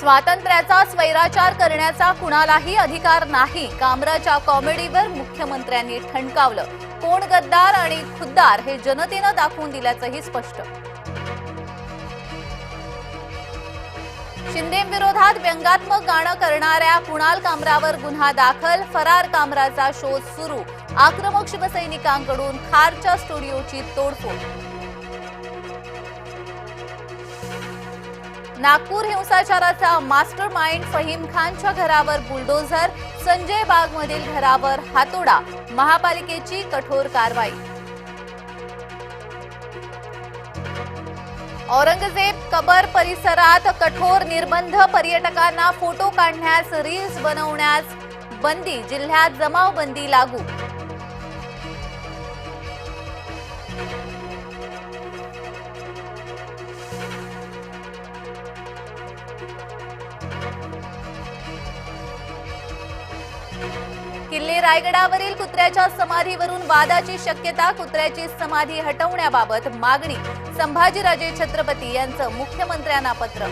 स्वातंत्र्याचा स्वैराचार करण्याचा कुणालाही अधिकार नाही. कामराच्या कॉमेडीवर मुख्यमंत्र्यांनी ठणकावलं. कोण गद्दार आणि खुद्दार हे जनतेनं दाखवून दिल्याचंही स्पष्ट. शिंदेविरोधात व्यंगात्मक गाणं करणाऱ्या कुणाल कामरावर गुन्हा दाखल? फरार कामराचा शोध सुरू. आक्रमक शिवसैनिकांकडून खारच्या स्टुडिओची तोडफोड नागपूर हिंसाचाराचा मास्टर माइंड फहीम खानच्या घरावर बुलडोझर संजय बागमधील घरावर हातोडा महापालिकेची कठोर कारवाई. औरंगजेब कबर परिसरात कठोर निर्बंध पर्यटकांना फोटो काढण्यास रील्स बनवण्यास बंदी जिल्ह्यात जमावबंदी लागू. किल्ले रायगडावरील कुत्र्याच्या समाधीवरून वादाची शक्यता कुत्र्याची समाधी हटवण्याबाबत मागणी संभाजीराजे छत्रपती यांचं मुख्यमंत्र्यांना पत्र.